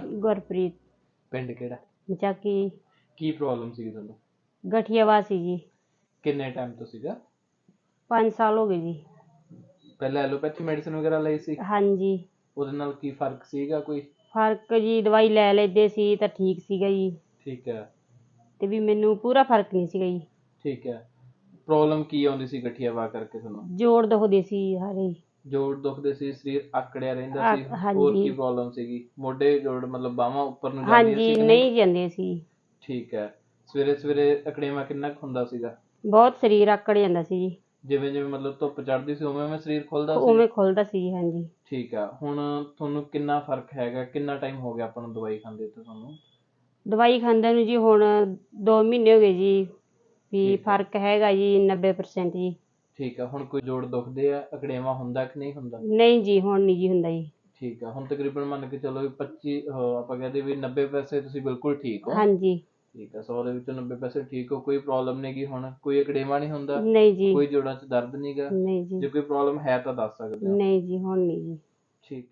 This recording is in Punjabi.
ਤੁਹਾਡਾ ਗੁਰਪ੍ਰੀਤ। ਪਿੰਡ ਕਿਹੜਾ? ਮਚਾਕੀ ਕੀ ਪ੍ਰੋਬਲਮ ਸੀ ਤੁਹਾਨੂੰ? ਗਠੀਆਵਾ ਸੀ ਜੀ ਕਿੰਨੇ ਟਾਈਮ ਤੋਂ ਸੀਗਾ? 5 ਸਾਲ ਹੋ ਗਏ ਜੀ। ਪਹਿਲਾਂ ਐਲੋਪੈਥੀ ਮੈਡੀਸਿਨ ਵਗੈਰਾ ਲਈ ਸੀ? ਹਾਂਜੀ। ਉਹਦੇ ਨਾਲ ਕੀ ਫ਼ਰਕ ਸੀਗਾ ਕੋਈ? ਫ਼ਰਕ ਜੀ ਦਵਾਈ ਲੈ ਲੈਂਦੇ ਸੀ ਤਾਂ ਠੀਕ ਸੀਗਾ ਜੀ। ਠੀਕ ਹੈ। ਤੇ ਵੀ ਮੈਨੂੰ ਪੂਰਾ ਫ਼ਰਕ ਨਹੀਂ ਸੀਗਾ ਜੀ। ਠੀਕ ਹੈ। ਪ੍ਰੋਬਲਮ ਕੀ ਆਉਂਦੀ ਸੀ ਗਠੀਆਵਾ ਕਰਕੇ ਤੁਹਾਨੂੰ? ਜੋੜ ਦੁਖਦੇ ਸੀ ਸਾਰੇ। ਜੋੜ ਦੁਖਦੇ ਸੀ ਸਰੀਰ ਆਕੜਿਆ ਰਹਿੰਦਾ ਸੀ ਹਾਂਜੀ। ਹੋਰ ਕੀ ਪ੍ਰੋਬਲਮ ਸੀਗੀ? ਮੋਢੇ ਜੋੜ ਮਤਲਬ ਬਾਹਾਂ ਉੱਪਰ ਨੂੰ ਜਾਂਦੀਆਂ ਹਾਂਜੀ ਸੀ ਨਹੀਂ ਜਾਂਦੇ ਸੀ। ਠੀਕ ਹੈ। ਸਵੇਰੇ ਸਵੇਰੇ ਅਕੜੇਵਾ ਕਿੰਨਾ ਕੁ ਹੁੰਦਾ ਸੀਗਾ? ਬਹੁਤ ਸਰੀਰ ਆਕੜ ਜਾਂਦਾ ਸੀ ਜੀ। ਜਿਵੇਂ ਜਿਵੇਂ ਮਤਲਬ ਧੁੱਪ ਚੜ੍ਹਦੀ ਸੀ ਉਵੇਂ ਉਵੇਂ ਸਰੀਰ ਖੁੱਲਦਾ ਸੀ? ਉਵੇਂ ਖੁੱਲਦਾ ਸੀ ਜੀ ਹਾਂਜੀ। ਠੀਕ ਆ ਹੁਣ ਤੁਹਾਨੂੰ ਕਿੰਨਾ ਫ਼ਰਕ ਹੈਗਾ? ਕਿੰਨਾ ਟਾਈਮ ਹੋ ਗਿਆ ਆਪਾਂ ਨੂੰ ਦਵਾਈ ਖਾਂਦੇ ਤੇ ਤੁਹਾਨੂੰ? ਦਵਾਈ ਖਾਂਦੇ ਨੂੰ ਜੀ ਹੁਣ 2 ਮਹੀਨੇ ਹੋ ਗਏ ਜੀ ਵੀ ਠੀਕ ਹੈ। ਫ਼ਰਕ ਹੈਗਾ ਜੀ 90% ਜੀ। ਠੀਕ ਆ ਹੁਣ ਕੋਈ ਜੋੜ ਦੁਖਦੇ ਆ ਅਕੜੇਵਾ ਹੁੰਦਾ ਕਿ ਨਹੀਂ ਹੁੰਦਾ? ਨਹੀਂ ਜੀ ਹੁਣ ਨਹੀਂ ਜੀ ਹੁੰਦਾ ਜੀ। ਠੀਕ ਆ ਹੁਣ ਤਕਰੀਬਨ ਮੰਨ ਕੇ ਚਲੋ ਵੀ 25 ਅਹ ਆਪਾਂ ਕਹਦੇ ਵੀ 90 ਪੈਸੇ ਤੁਸੀਂ ਬਿਲਕੁਲ ਠੀਕ ਹੋ। ਹਾਂਜੀ। ਠੀਕ ਆ 100 ਦੇ ਵਿੱਚੋਂ 90 ਪੈਸੇ ਠੀਕ ਹੋ ਕੋਈ ਪ੍ਰੋਬਲਮ ਨਹੀਂ ਗੀ ਹੁਣ ਕੋਈ ਅਕੜੇਵਾ ਨਹੀਂ ਹੁੰਦਾ ਨਹੀਂ ਜੀ। ਕੋਈ ਜੋੜਾਂ 'ਚ ਦਰਦ ਨਹੀਂਗਾ ਨਹੀਂ ਜੀ। ਜੇ ਕੋਈ ਪ੍ਰੋਬਲਮ ਹੈ ਤਾਂ ਦੱਸ ਸਕਦੇ ਹੋ। ਨਹੀਂ ਜੀ ਹੁਣ ਨਹੀਂ ਜੀ। ਠੀਕ।